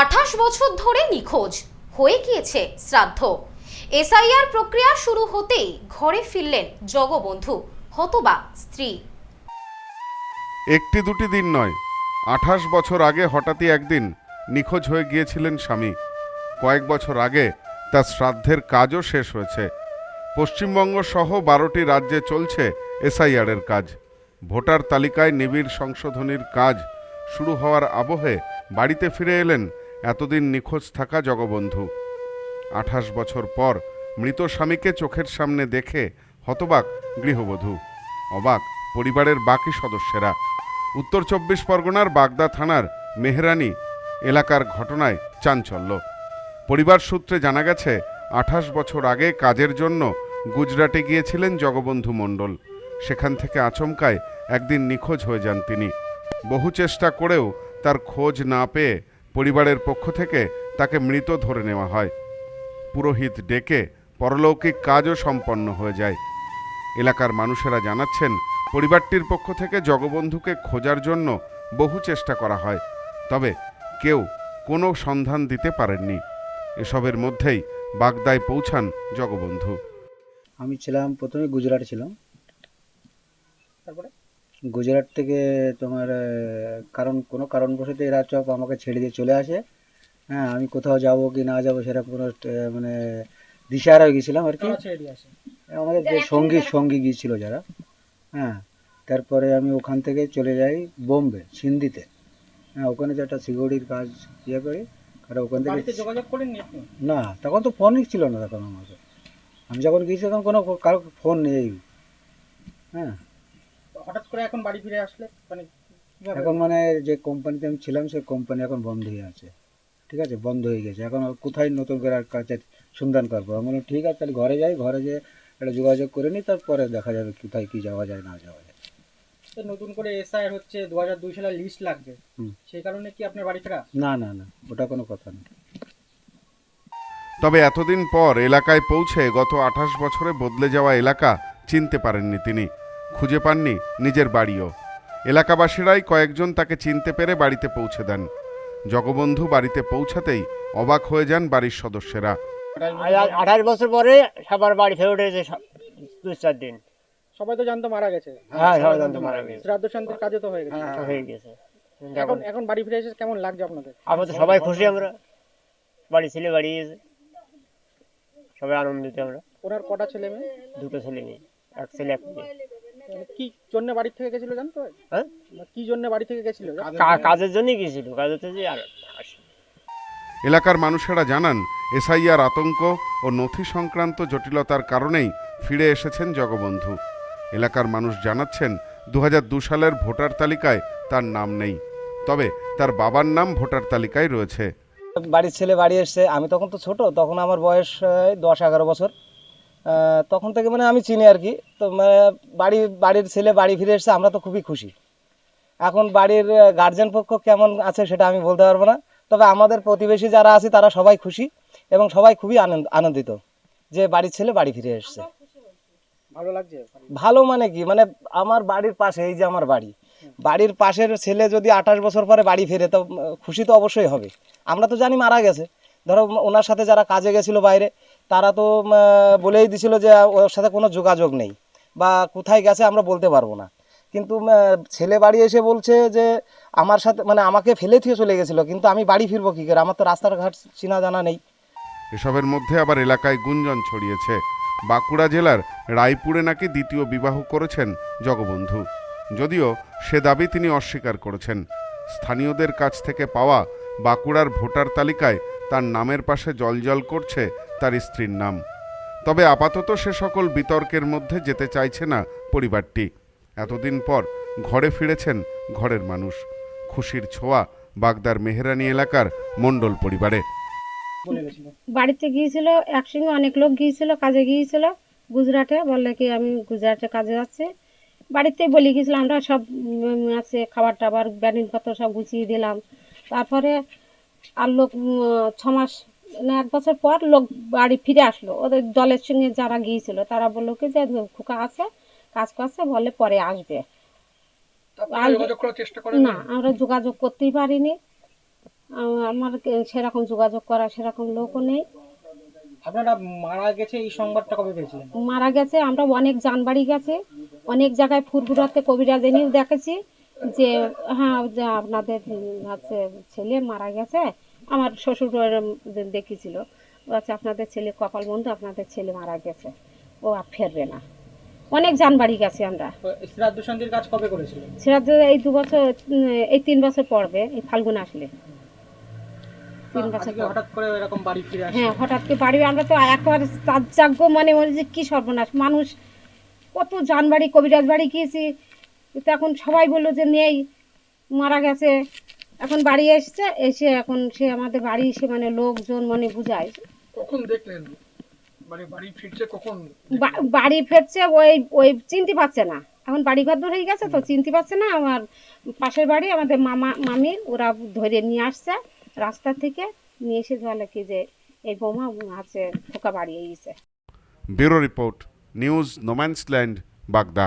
আঠাশ বছর ধরে নিখোঁজ। হয়ে গিয়েছে শ্রাদ্ধ। এসআইআর প্রক্রিয়া শুরু হতেই ঘরে ফিরলেন জগবন্ধু, হতবা স্ত্রী। একটি দুটি দিন নয়, আঠাশ বছর আগে হঠাৎই একদিন নিখোঁজ হয়ে গিয়েছিলেন স্বামী। কয়েক বছর আগে তার শ্রাদ্ধের কাজও শেষ হয়েছে। পশ্চিমবঙ্গ সহ বারোটি রাজ্যে চলছে এসআইআরের কাজ। ভোটার তালিকায় নিবিড় সংশোধনীর কাজ শুরু হওয়ার আবহে বাড়িতে ফিরে এলেন এতদিন নিখোঁজ থাকা জগবন্ধু। আঠাশ বছর পর মৃত স্বামীকে চোখের সামনে দেখে হতবাক গৃহবধূ, অবাক পরিবারের বাকি সদস্যেরা। উত্তর চব্বিশ পরগনার বাগদা থানার মেহরানি এলাকার ঘটনায় চাঞ্চল্য। পরিবার সূত্রে জানা গেছে, আঠাশ বছর আগে কাজের জন্য গুজরাটে গিয়েছিলেন জগবন্ধু মণ্ডল। সেখান থেকে আচমকায় একদিন নিখোঁজ হয়ে যান তিনি। বহু চেষ্টা করেও তার খোঁজ না পেয়ে পরিবারের পক্ষ থেকে তাকে মৃত ধরে নেওয়া হয়। পুরোহিত ডেকে পরলৌকিক কাজও সম্পন্ন হয়ে যায়। এলাকার মানুষেরা জানাচ্ছেন, পরিবারটির পক্ষ থেকে জগবন্ধুকে খোঁজার জন্য বহু চেষ্টা করা হয়, তবে কেউ কোনো সন্ধান দিতে পারেননি। এসবের মধ্যেই বাগদায় পৌঁছান জগবন্ধু। আমি ছিলাম, প্রথমে গুজরাট ছিলাম। তারপরে? গুজরাট থেকে তোমার কারণ কোনো কারণবশত এরা সব আমাকে ছেড়ে দিয়ে চলে আসে। হ্যাঁ আমি কোথাও যাব কি না যাব সেটা কোনো মানে দিশাহারা হয়ে গেছিলাম আর কি। আমাদের যে সঙ্গী সঙ্গী গিয়েছিল যারা হ্যাঁ তারপরে আমি ওখান থেকে চলে যাই বোম্বে সিন্ধিতে। হ্যাঁ ওখানে যে একটা সিকিউরিটির কাজ ইয়ে করি আর ওখান থেকে যোগাযোগ করেননি না তখন তো ফোনই ছিল না তখন আমাকে। আমি যখন গিয়েছি তখন কোনো কারও ফোন নেই। হ্যাঁ হঠাৎ করে এখন বাড়ি ফিরে আসলে? মানে এখন মানে যে কোম্পানিতে আমি ছিলাম সেই কোম্পানি এখন বন্ধ হয়ে আছে। ঠিক আছে? বন্ধ হয়ে গেছে। এখন আর কোথায় নতুন করে আর কাজের সন্ধান করব? আমি বললাম ঠিক আছে তাহলে ঘরে যাই। ঘরে যেয়ে একটা যোগাযোগ করে নিই তারপরে দেখা যাবে কোথায় কি যাওয়া যায় না যাওয়া যায়। তো নতুন করে এসআই হচ্ছে দু হাজার দুই সালের লিস্ট লাগবে। হুম। সেই কারণে কি আপনার বাড়ি ফেরা? না না না। ওটা কোনো কথা না। তবে এতদিন পর এলাকায় পৌঁছে গত আঠাশ বছরে বদলে যাওয়া এলাকা চিনতে পারেননি তিনি। খুঁজে পাননি নিজের বাড়িও। এলাকাবাসীরাই কয়েকজন তাকে চিনতে পেরে বাড়িতে পৌঁছে দেন। জগবন্ধু বাড়িতে পৌঁছাতেই অবাক হয়ে যান বাড়ির সদস্যরা। আঠাশ বছর পরে সবার বাড়ি ফেরত এসেছে দু চার দিন। সবাই তো জানতো মারা গেছে। হ্যাঁ সবাই জানতে মারা গেছে। শ্রাদ্ধ শান্তির কাজে তো হয়ে গেছে। হয়ে গেছে। এখন এখন বাড়ি ফিরে এসে কেমন লাগছে আপনাদের? আমরা তো সবাই খুশি আমরা। বাড়ি ছেলে বাড়ি এসে সবাই আনন্দিত আমরা। ওনার কটা ছেলে মেয়ে? দুটো ছেলে মেয়ে এক ছেলে এক মেয়ে। কি জন্য বাড়ি থেকে গেছিল জানতো? হ্যাঁ? বা কি জন্য বাড়ি থেকে গেছিল? কাজের জন্যই গেছিল কাজের যে আর এলাকার মানুষেরা জানান এসআইআর আতঙ্ক ও নথি সংক্রান্ত জটিলতার কারণেই ফিরে এসেছেন জগবন্ধু। এলাকার মানুষ জানাচ্ছেন দু সালের ভোটার তালিকায় তার নাম নেই। তবে তার বাবার নাম ভোটার তালিকায় রয়েছে। বাড়ির ছেলে বাড়ি এসছে আমি তখন তো ছোট তখন আমার বয়স এই, দশ এগারো বছর। তখন থেকে মানে আমি চিনি আর কি। তো মানে বাড়ি বাড়ির ছেলে বাড়ি ফিরে এসছে আমরা তো খুবই খুশি। এখন বাড়ির গার্জেন পক্ষ কেমন আছে সেটা আমি বলতে পারব না। তবে আমাদের প্রতিবেশী যারা আছে তারা সবাই খুশি এবং সবাই খুবই আনন্দ আনন্দিত যে বাড়ির ছেলে বাড়ি ফিরে এসছে। ভালো লাগছে ভালো মানে কি? মানে আমার বাড়ির পাশে এই যে আমার বাড়ি। বাড়ির পাশের ছেলে যদি আঠাশ বছর পরে বাড়ি ফেরে তো খুশি তো অবশ্যই হবে। আমরা তো জানি মারা গেছে। ধরো ওনার সাথে যারা কাজে গেছিল বাইরে তারা তো বলেই দিছিল যে ওর সাথে কোনো যোগাযোগ নেই বা কোথায় গেছে আমরা বলতে পারব না। কিন্তু ছেলে বাড়ি এসে বলছে যে আমার সাথে মানে আমাকে ফেলে দিয়ে চলে গেছিল, কিন্তু আমি বাড়ি ফিরবো কী করে? আমার তো রাস্তাঘাট চিনা জানা নেই। এসবের মধ্যে আবার এলাকায় গুঞ্জন ছড়িয়েছে। বাঁকুড়া জেলার রায়পুরে নাকি দ্বিতীয় বিবাহ করেছেন জগবন্ধু। যদিও সে দাবি তিনি অস্বীকার করেছেন। স্থানীয়দের কাছ থেকে পাওয়া বাঁকুড়ার ভোটার তালিকায় তার নামের পাশে জলজল করছে তার স্ত্রীর নাম। তবে আপাতত সে সকল বিতর্কের মধ্যে যেতে চাইছে না পরিবারটি। এতদিন পর ঘরে ফিরেছেন ঘরের মানুষ। খুশির ছোঁয়া বাগদার মেহরানি এলাকার মণ্ডল পরিবারে। বাড়িতে গিয়েছিল একসঙ্গে অনেক লোক গিয়েছিল কাজে গিয়েছিল। গুজরাটে বললে কি আমি গুজরাটে কাজে যাচ্ছি। বাড়িতেই বলে গিয়েছিল আমরা সব আছে খাবার টাবার ব্যানিনপত্র সব গুছিয়ে দিলাম। তারপরে আর লোক উম, ছ মাস না এক বছর পর লোক বাড়ি ফিরে আসলো। ওদের দলের সঙ্গে যারা গিয়েছিল তারা বলল কি যে খোকা আছে কাজ করছে বলে পরে আসবে। না আমরা যোগাযোগ করতেই পারিনি। আমার সেরকম যোগাযোগ করা সেরকম লোকও নেই। আপনারা মারা গেছে এই সংবাদটা কবে পেয়েছিলেন? মারা গেছে আমরা অনেক যানবাড়ি গেছে অনেক জায়গায় ফুরফুরাতে কবিরাজ এনেও দেখেছি যে হ্যাঁ আপনাদের হচ্ছে ছেলে মারা গেছে আমার শ্বশুর দেখেছিল আচ্ছা আপনাদের ছেলে কপাল বন্ধু আপনাদের ছেলে মারা গেছে। ও আর ফেরবে না। অনেক যান বাড়ি গেছে আমরা। শ্রাদ্ধ কাজ কবে করেছিলেন সেটা এই দু বছর এই তিন বছর পড়বে এই ফাল্গুন আসলে। তিন বছর হঠাৎ করে এরকম বাড়ি ফিরে হ্যাঁ হঠাৎ করে বাড়ি আমরা তো একবার মানে মনে যে কি সর্বনাশ। মানুষ কত জানবাড়ি কবিরাজ বাড়ি গিয়েছি। তো এখন সবাই বলল যে নেই মারা গেছে। এখন বাড়ি এসছে এসে এখন সে আমাদের বাড়ি এসে মানে লোকজন মানে বুঝায়। কখন দেখলেন? মানে বাড়ি ফিরছে কখন? বাড়ি ফিরছে ওই ওই চিনতে পারছে না। এখন বাড়ি ঘর হয়ে গেছে তো চিনতে পারছে না আমার পাশের বাড়ি আমাদের মামা মামি ওরা ধরে নিয়ে আসছে রাস্তা থেকে নিয়ে এসে বলে কি যে এই বোমা আছে খোকা বাড়ি গেছে bureau report news no man's land Bagda.